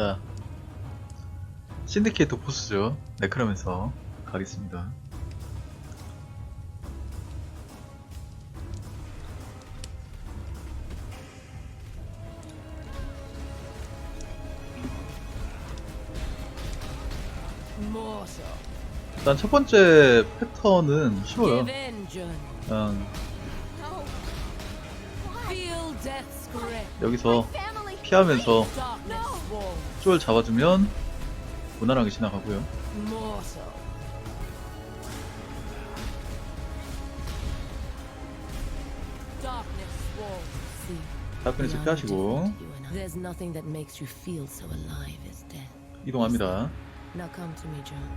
자 신디케이터 보스죠 네 그러면서 가겠습니다. 일단 첫 번째 패턴은 쉬워요. 그냥. 여기서. 피하면서. 쫄 잡아주면 무난하게 지나가고요 다크니스 피하시고 different, you and I. There's nothing that makes you feel so alive as death. 이동합니다 Now come to me, John.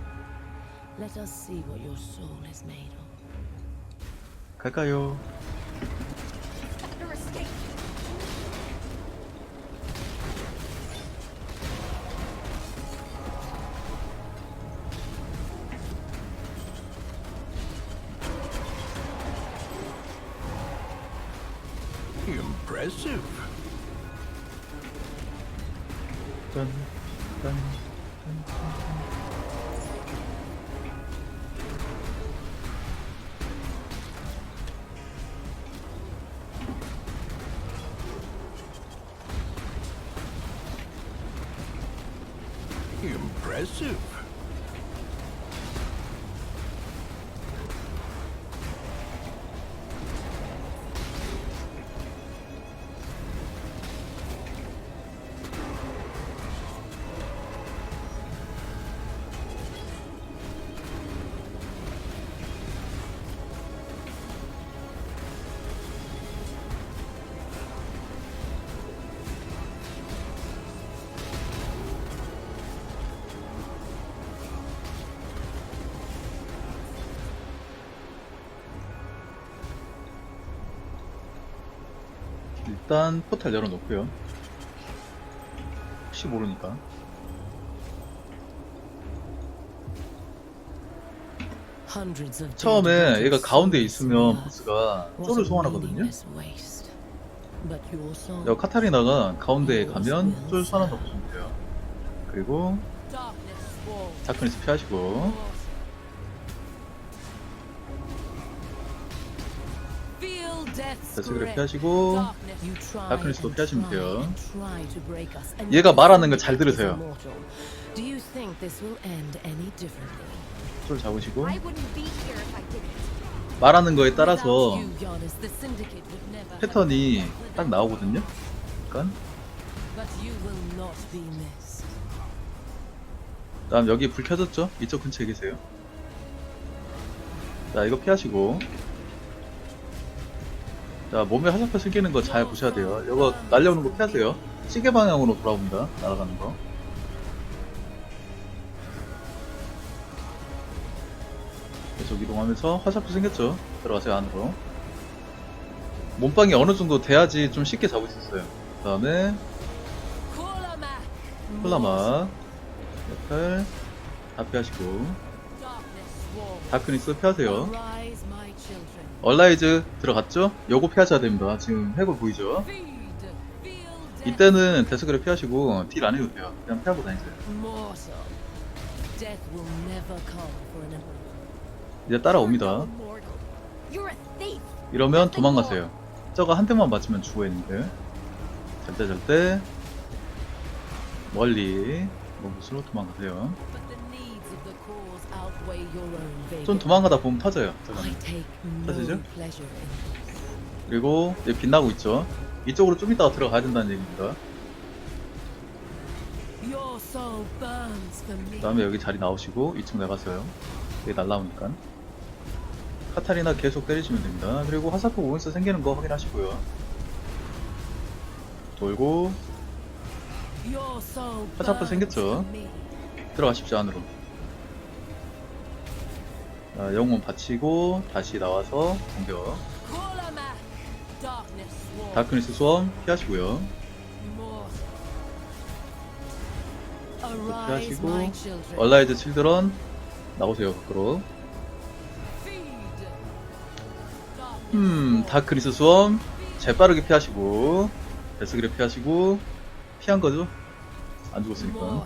Let us see what your soul is made of. 갈까요? Impressive. Dun, dun, dun, Impressive. 일단 포탈 열어놓고요 혹시 모르니까 처음에 얘가 in 있으면 보스가 쫄을 소환하거든요 여 카타리나가 가운데에 가면 쫄 소환한다고 보시면 돼요 그리고. 다크니스 피하시고 데스그를. 피하시고 and 피하시면 돼요. 얘가 말하는 걸잘 들으세요. 쫄 잡으시고. 말하는 거에 따라서 패턴이 딱 나오거든요 약간. 다음 여기 불 켜졌죠? 이쪽 근처에 계세요 자 이거 피하시고 자 몸에 화살표 생기는 거 잘 보셔야 돼요 이거 날려오는 거 피하세요 시계 방향으로 돌아옵니다 날아가는 거 계속 이동하면서 화살표 생겼죠? 들어가세요 안으로 몸빵이 어느 정도 돼야지 좀 쉽게 잡을 수 있어요 그 다음에. 콜라마 옆을 다 피하시고. 다크니스 피하세요. 얼라이즈 들어갔죠? 요거 피하셔야 됩니다 지금 해골 보이죠? 이때는 데스그래 피하시고 딜 안 해도 돼요 그냥 피하고 다니세요. 이제 따라옵니다. 이러면 도망가세요 저거 한 대만 맞으면 죽어 있는데 절대 절대 멀리 먼 곳으로 도망가세요 좀. 도망가다 보면 터져요 저거는 this. 그리고 얘 빛나고 있죠. 이쪽으로 좀 이따가 들어가야 된다는 얘기입니다. 그 다음에 여기 자리 나오시고 2층 내가서요. 여기 날라오니까. 카타리나 계속 때리시면 됩니다. 그리고 화살표 오인스 생기는 거 확인하시고요. 돌고. Burns 생겼죠? 들어가십시오 안으로 자, 영혼 받치고 다시 나와서 공격. 다크니스 수험 피하시고요 피하시고. 얼라이즈 칠드런 나오세요 밖으로 음. 다크니스 수험 재빠르게 피하시고 데스그래 피하시고 피한 거죠 안 죽었으니까.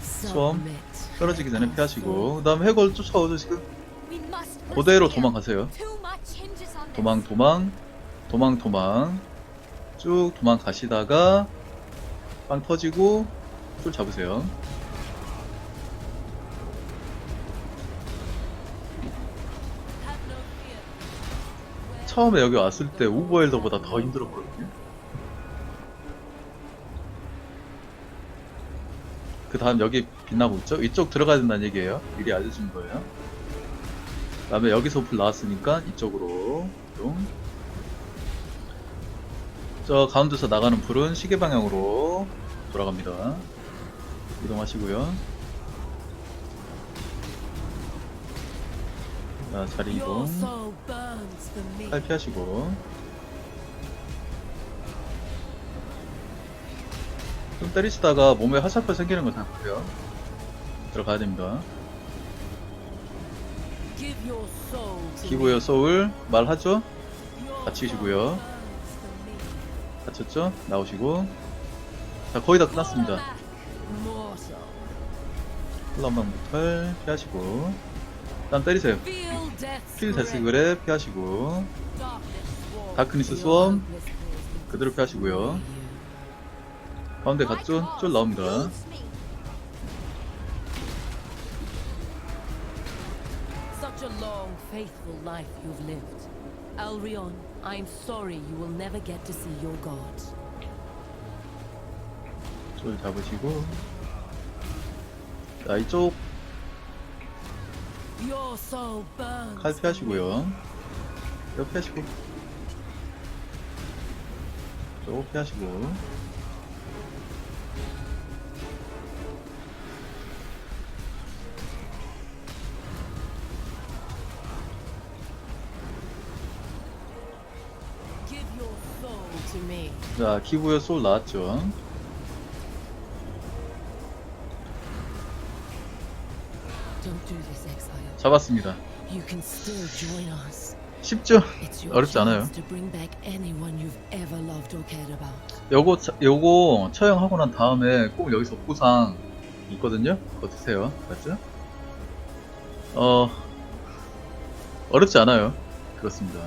수험. 떨어지기 전에 피하시고 그 다음에 해골 쫓아오죠 지금 그대로. 도망가세요. 도망 도망 도망 도망 쭉 도망가시다가 빵 터지고 술 잡으세요. 처음에 여기 왔을 때 우버헬더보다 더 힘들었거든요 다음 여기 빛나고 있죠? 이쪽 들어가야 된다는 얘기예요. 미리 알려준 거예요. 그 다음에 여기서 불 나왔으니까 이쪽으로 이동 저 가운데서 나가는 불은 시계 방향으로 돌아갑니다. 이동하시고요. 자 자리 이동. Soul burns for me. 팔 피하시고 좀 때리시다가 몸에 화살표 생기는 거다 보세요. 들어가야 됩니다. 기부여 소울 말하죠? me. 다쳤죠? 나오시고. 자 거의 다 끝났습니다. Mortal. 콜라망부터 피하시고. 일단 때리세요. 필 grip. 데스글에 피하시고. 다크니스 수험 그대로 피하시고요 가운데 갔죠 쫄 나옵니다 Moves me. Such a long, faithful life you've lived. Alrion, I'm sorry you will never get to see your god. 쫄 잡으시고 자 이쪽 Your soul burns. 칼 피하시고요. 뼈 피하시고. 뼈 피하시고. 자, 기부여 소울 나왔죠. 잡았습니다. 쉽죠? 어렵지 않아요. 요거, 차- 요거 처형하고 난 다음에 꼭 여기서 보상 있거든요? 그거 드세요. 맞죠? 어, 어렵지 않아요. 그렇습니다.